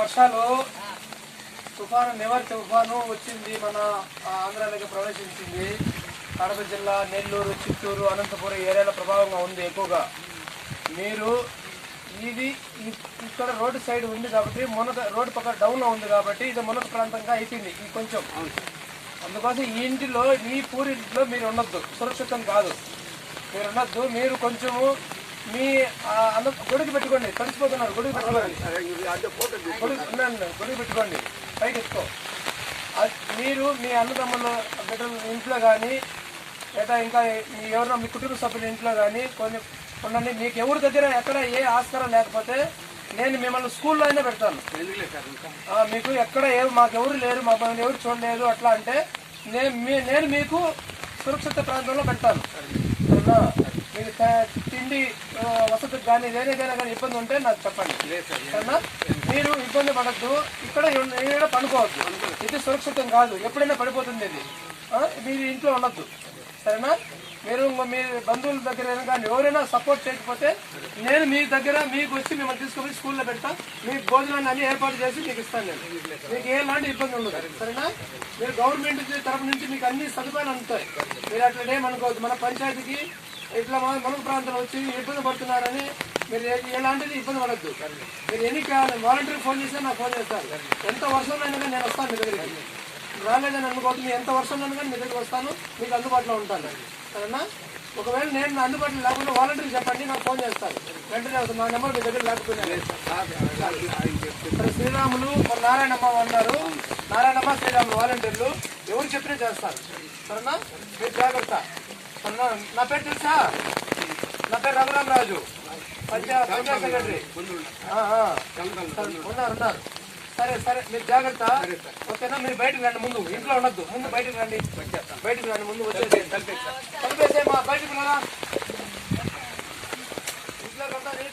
వర్షాలు. తుఫాను నివర్ తుఫాను వచ్చింది మన ఆంధ్రాలోకి ప్రవేశించింది. కడప జిల్లా నెల్లూరు చిత్తూరు అనంతపురం ఏరియాల ప్రభావంగా ఉంది ఎక్కువగా. మీరు ఇది ఇక్కడ రోడ్డు సైడ్ ఉంది కాబట్టి మునక రోడ్డు పక్క డౌన్ ఉంది కాబట్టి ఇది మునక ప్రాంతంగా అయిపోయింది ఈ కొంచెం. అందుకోసం ఈ ఇంటిలో మీ పూరింట్లో మీరు ఉండొద్దు. సురక్షితం కాదు. మీరు ఉండొద్దు. మీరు కొంచెము మీ గొడుగు పెట్టుకోండి. తడిసిపోతున్నారు. గొడుగు పెట్టుకోండి. గొడుగు పెట్టుకోండి. పైకి ఎత్తుకో. మీరు మీ అన్నదమ్ముల బిడ్డల ఇంట్లో కానీ లేదా ఇంకా మీ ఎవరైనా మీ కుటుంబ సభ్యుల ఇంట్లో కానీ కొన్ని ఉండండి. మీకు ఎవరి దగ్గర ఎక్కడ ఏ ఆస్కారం లేకపోతే నేను మిమ్మల్ని స్కూల్లో అయినా పెడతాను. మీకు ఎక్కడ ఏ మాకు ఎవరు లేరు మా మమ్మల్ని ఎవరు చూడలేదు అట్లా అంటే నేను మీ- నేను మీకు సురక్షిత ప్రాంతంలో పెడతాను. తిండి ఆ, వసతికి కానీ దేనికైనా కానీ ఇబ్బంది ఉంటే నాకు చెప్పండి. సరేనా? మీరు ఇబ్బంది పడద్దు. ఇక్కడ ఇక్కడ పడుకోవద్దు ఇది సురక్షితం కాదు. ఎప్పుడైనా పడిపోతుంది ఇది. మీరు ఇంట్లో ఉండొద్దు. సరేనా? మీరు మీ బంధువుల దగ్గర కానీ ఎవరైనా సపోర్ట్ చేయకపోతే నేను మీ దగ్గర మీకు వచ్చి మిమ్మల్ని తీసుకుని స్కూల్లో పెడతా. మీకు భోజనాన్ని అన్ని ఏర్పాటు చేసి మీకు ఇస్తాను నేను. మీకు ఎలాంటి ఇబ్బంది ఉండదు. సరేనా? మీరు గవర్నమెంట్ తరపు నుంచి మీకు అన్ని సదుపాయాలు అందుతాయి. మీరు అట్లా ఏమనుకోవద్దు మన పంచాయతీకి ఇట్లా మన మునుగు ప్రాంతంలో వచ్చి ఇబ్బంది పడుతున్నారని మీరు ఎలాంటిది ఇబ్బంది పడద్దు. మీరు ఎన్ని వాలంటీర్ ఫోన్ చేస్తే నాకు ఫోన్ చేస్తారు. ఎంత వర్షంలో అయినా నేను వస్తాను మీ దగ్గరికి. రాలేదని అనుకోవద్దు. ఎంత వర్షం అయినా కానీ మీ దగ్గరికి వస్తాను. మీకు అందుబాటులో ఉంటాను. సరేనా? ఒకవేళ నేను నా అందుబాటులో లేకుండా వాలంటీర్ చెప్పండి నాకు ఫోన్ చేస్తాను వెంటనే వస్తాను. నా నెంబర్ మీ దగ్గర లేకపోయినా. ఇక్కడ శ్రీరాములు మరి నారాయణమ్మ అన్నారు. నారాయణమ్మ శ్రీరాములు వాలంటీర్లు ఎవరు చెప్పినా చేస్తారు. సరేనా? మీరు జాగ్రత్త. సరేనా? నా పేరు తెలుసా? నా పేరు రఘురామ్ రాజు పంచాయత్ పంచాయత్ సెక్రటరీ. ఆ, ఆ. ఉన్నారు ఉన్నారు. సరే సరే మీరు జాగ్రత్త. ఓకేనా? మీరు బయటకు రండి ముందు. ఇంట్లో ఉండొద్దు. ముందు బయటకు రండి. బయటకు రండి ముందు వచ్చేసి కలిపేసే మా బయటకు రా ఇంట్లో ఉండాలి